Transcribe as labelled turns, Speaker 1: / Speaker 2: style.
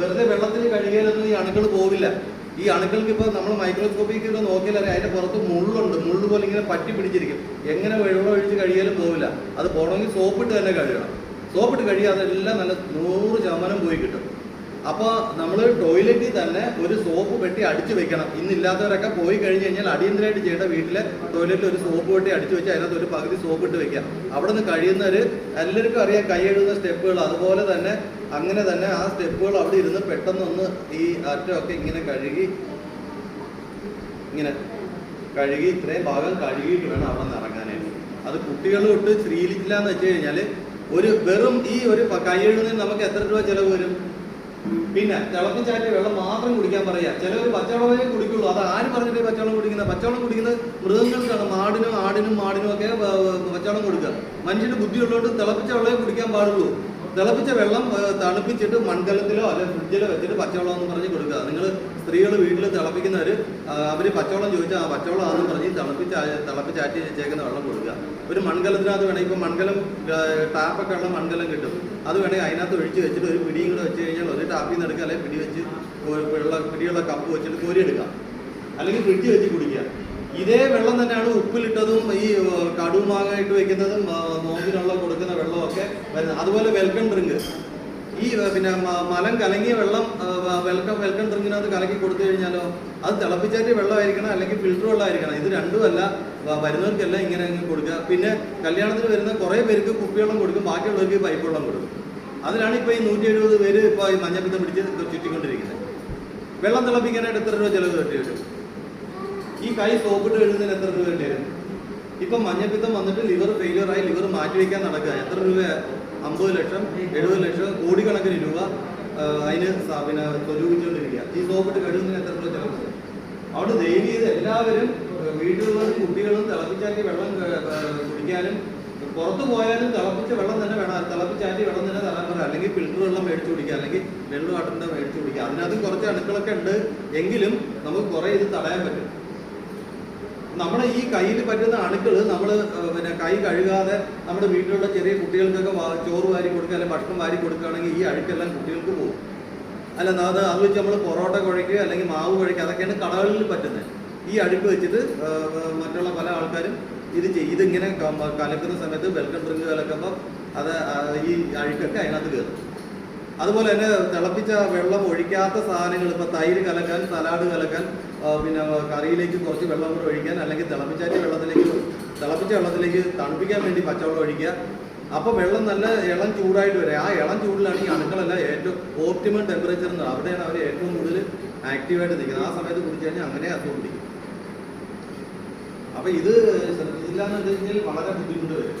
Speaker 1: വെറുതെ വെള്ളത്തിൽ കഴുകിയാലൊന്നും ഈ അണുക്കൾ പോവില്ല. ഈ അണുക്കൾക്ക് ഇപ്പോൾ നമ്മൾ മൈക്രോസ്കോപ്പിക്ക് ഒക്കെ നോക്കിയാൽ അറിയാം അതിന്റെ പുറത്ത് മുള്ളുണ്ട്. മുള്ളു പോലെ ഇങ്ങനെ പറ്റി പിടിച്ചിരിക്കും. എങ്ങനെ വെള്ളം ഒഴിച്ച് കഴിയാലും പോവില്ല. അത് പോകണമെങ്കിൽ സോപ്പിട്ട് തന്നെ കഴുകണം. സോപ്പിട്ട് കഴുകിയാൽ അതെല്ലാം നല്ല നൂറ് ശതമാനം പോയി കിട്ടും. അപ്പോൾ നമ്മൾ ടോയ്ലറ്റിൽ തന്നെ ഒരു പെട്ടി അടിച്ചു വെക്കണം. ഇന്നില്ലാത്തവരൊക്കെ പോയി കഴിഞ്ഞ് കഴിഞ്ഞാൽ അടിയന്തരമായിട്ട് ചെയ്യേണ്ട വീട്ടിലെ ടോയ്ലറ്റിൽ ഒരു സോപ്പ് വെട്ടി അടിച്ചു വെച്ച് അതിനകത്ത് ഒരു പകുതി സോപ്പ് ഇട്ട് വെക്കാം അവിടെ നിന്ന് കഴിയുന്നവർ എല്ലാവർക്കും അറിയാം കൈ എഴുതുന്ന സ്റ്റെപ്പുകൾ. അതുപോലെ തന്നെ അങ്ങനെ തന്നെ ആ സ്റ്റെപ്പുകൾ അവിടെ ഇരുന്ന് പെട്ടെന്നൊന്ന് ഈ അറ്റമൊക്കെ ഇങ്ങനെ കഴുകി ഇങ്ങനെ കഴുകി ഇത്രയും ഭാഗം കഴുകിയിട്ട് വേണം അവിടെ നിന്ന് ഇറങ്ങാനായിട്ട്. അത് കുട്ടികൾ തൊട്ട് ശീലിച്ചില്ല എന്ന് വെച്ച് കഴിഞ്ഞാൽ ഒരു വെറും ഈ ഒരു കൈ എഴുതുന്നതിന് നമുക്ക് എത്ര രൂപ ചിലവ് വരും? പിന്നെ തിളപ്പിച്ചാറ്റിയ വെള്ളം മാത്രം കുടിക്കാൻ പറയാ. ചിലവർ പച്ചവെള്ളമേ കുടിക്കുള്ളൂ. അത് ആര് പറഞ്ഞിട്ട് പച്ചവളം കുടിക്കുന്നത് പച്ചവളം കുടിക്കുന്നത് മൃഗങ്ങൾക്കാണ് മാടിനും ആടിനും മാടിനും ഒക്കെ പച്ചവളം കൊടുക്കുക. മനുഷ്യന് ബുദ്ധിയുള്ളതുകൊണ്ട് തിളപ്പിച്ച വെള്ളമേ കുടിക്കാൻ പാടുള്ളൂ. തിളപ്പിച്ച വെള്ളം തണുപ്പിച്ചിട്ട് മൺകലത്തിലോ അല്ലെങ്കിൽ ഫ്രിഡ്ജിലോ വെച്ചിട്ട് പച്ചവെള്ളം എന്ന് പറഞ്ഞ് കൊടുക്കുക. നിങ്ങൾ സ്ത്രീകൾ വീട്ടിൽ തിളപ്പിക്കുന്നവർ അവർ പച്ചവെള്ളം ചോദിച്ചാൽ ആ പച്ചവെള്ളം ആണെന്ന് പറഞ്ഞ് തിളപ്പിച്ച് തിളപ്പിച്ചാറ്റി വെച്ചേക്കുന്ന വെള്ളം കൊടുക്കുക. ഒരു മൺകലത്തിനകത്ത് വേണമെങ്കിൽ ഇപ്പം മൺകലം ടാപ്പൊക്കെ ഉള്ള മൺകലം കിട്ടും. അത് വേണമെങ്കിൽ അതിനകത്ത് ഒഴിച്ച് വെച്ചിട്ട് ഒരു പിടിയും കൂടെ വെച്ച് കഴിഞ്ഞാൽ ഒരു ടാപ്പിൽ നിന്ന് എടുക്കുക അല്ലെങ്കിൽ പിടി വെച്ച് പിടിയുള്ള കപ്പ് വെച്ചിട്ട് കോരി എടുക്കാം അല്ലെങ്കിൽ ഫ്രിഡ്ജ് വെച്ച് കുടിക്കുക. ഇതേ വെള്ളം തന്നെയാണ് ഉപ്പിലിട്ടതും ഈ കടുമാങ്ങായിട്ട് വെക്കുന്നതും നോമ്പിനുള്ള കൊടുക്കുന്ന വെള്ളമൊക്കെ വരുന്നത്. അതുപോലെ വെൽക്കം ഡ്രിങ്ക് ഈ പിന്നെ മലം കലങ്ങിയ വെള്ളം വെൽക്കം വെൽക്കം ഡ്രിങ്കിനകത്ത് കലക്കി കൊടുത്തു കഴിഞ്ഞാലോ അത് തിളപ്പിച്ചാറ്റി വെള്ളമായിരിക്കണം അല്ലെങ്കിൽ ഫിൽറ്റർ വെള്ളമായിരിക്കണം. ഇത് രണ്ടുമല്ല വരുന്നവർക്കെല്ലാം ഇങ്ങനെ കൊടുക്കുക. പിന്നെ കല്യാണത്തിന് വരുന്ന കുറേ പേർക്ക് കുപ്പിവെള്ളം കൊടുക്കും ബാക്കിയുള്ളവർക്ക് പൈപ്പ് വെള്ളം കൊടുക്കും. അതിലാണ് ഇപ്പോൾ ഈ നൂറ്റി എഴുപത് പേര് ഇപ്പോൾ ഈ മഞ്ഞപ്പിത്തം പിടിച്ച് ചുറ്റിക്കൊണ്ടിരിക്കുന്നത്. വെള്ളം തിളപ്പിക്കാനായിട്ട് എത്ര രൂപ ചിലവ് കിട്ടി വരും? ഈ കൈ സോപ്പിട്ട് എഴുതുന്നതിന് എത്ര രൂപ വേണ്ടി ഇപ്പം മഞ്ഞപ്പിത്തം വന്നിട്ട് ലിവർ ഫെയിലിയർ ആയി ലിവർ മാറ്റി വയ്ക്കാൻ നടക്കുക. എത്ര രൂപ? അമ്പത് ലക്ഷം എഴുപത് ലക്ഷം കോടിക്കണക്കിന് രൂപ അതിന് പിന്നെ സ്വരൂപിച്ചുകൊണ്ടിരിക്കുക. ഈ സോപ്പിട്ട് കഴുകുന്നതിന് എത്ര രൂപ ചിലവ്? അവിടെ ദയവ് ചെയ്ത് എല്ലാവരും വീട്ടിലുള്ള കുട്ടികളും തിളപ്പിച്ചാറ്റി വെള്ളം കുടിക്കാനും പുറത്തു പോയാലും തിളപ്പിച്ച വെള്ളം തന്നെ വേണം. തിളപ്പിച്ചാറ്റി വെള്ളം തന്നെ തരാൻ അല്ലെങ്കിൽ ഫിൽറ്റർ വെള്ളം മേടിച്ചു കുടിക്കുക. അല്ലെങ്കിൽ വെള്ളം വാട്ടറിന്റെ മേടിച്ചു കുടിക്കുക. അതിനകത്ത് കുറച്ച് അണുക്കളൊക്കെ ഉണ്ട്. എങ്കിലും നമുക്ക് കുറേ ഇത് തടയാൻ പറ്റും. നമ്മുടെ ഈ കയ്യിൽ പറ്റുന്ന അണുക്കൾ നമ്മൾ പിന്നെ കൈ കഴുകാതെ നമ്മുടെ വീട്ടിലുള്ള ചെറിയ കുട്ടികൾക്കൊക്കെ ചോറ് വാരി കൊടുക്കുക അല്ലെങ്കിൽ ഭക്ഷണം വാരി കൊടുക്കുകയാണെങ്കിൽ ഈ അഴുക്കെല്ലാം കുട്ടികൾക്ക് പോകും. അല്ല അത് അത് വെച്ച് നമ്മൾ പൊറോട്ട കുഴയ്ക്കുക അല്ലെങ്കിൽ മാവ് കുഴയ്ക്കുക അതൊക്കെയാണ് കടകളിൽ പറ്റുന്നത്. ഈ അഴുക്ക് വെച്ചിട്ട് മറ്റുള്ള പല ആൾക്കാരും ഇത് ചെയ്യും. ഇതിങ്ങനെ ക- കലക്കുന്ന സമയത്ത് വെൽക്കം ഡ്രിങ്ക് കലക്കുമ്പോൾ അത് ഈ അഴുക്കൊക്കെ അതിനകത്ത് കയറും. അതുപോലെ തന്നെ തിളപ്പിച്ച വെള്ളം ഒഴിക്കാത്ത സാധനങ്ങൾ ഇപ്പോൾ തൈര് കലക്കാൻ സലാഡ് കലക്കാൻ പിന്നെ കറിയിലേക്ക് കുറച്ച് വെള്ളം കൂടെ ഒഴിക്കാൻ അല്ലെങ്കിൽ തിളപ്പിച്ചാറ്റിയ വെള്ളത്തിലേക്ക് തിളപ്പിച്ച വെള്ളത്തിലേക്ക് തണുപ്പിക്കാൻ വേണ്ടി പച്ചവെള്ളം ഒഴിക്കുക. അപ്പോൾ വെള്ളം നല്ല ഇളം ചൂടായിട്ട് വരെ. ആ ഇളം ചൂടിലാണ് ഈ അണുക്കളെല്ലാം ഏറ്റവും ഓപ്റ്റിമം ടെമ്പറേച്ചർ എന്ന് അവിടെയാണ് അവർ ഏറ്റവും കൂടുതൽ ആക്റ്റീവായിട്ട് നിൽക്കുന്നത്. ആ സമയത്ത് കുടിച്ചു കഴിഞ്ഞാൽ അങ്ങനെ അസുഖം പിടിക്കും. അപ്പം ഇത് ശ്രദ്ധിച്ചില്ല എന്ന് വെച്ച് കഴിഞ്ഞാൽ വളരെ ബുദ്ധിമുട്ട് വരും.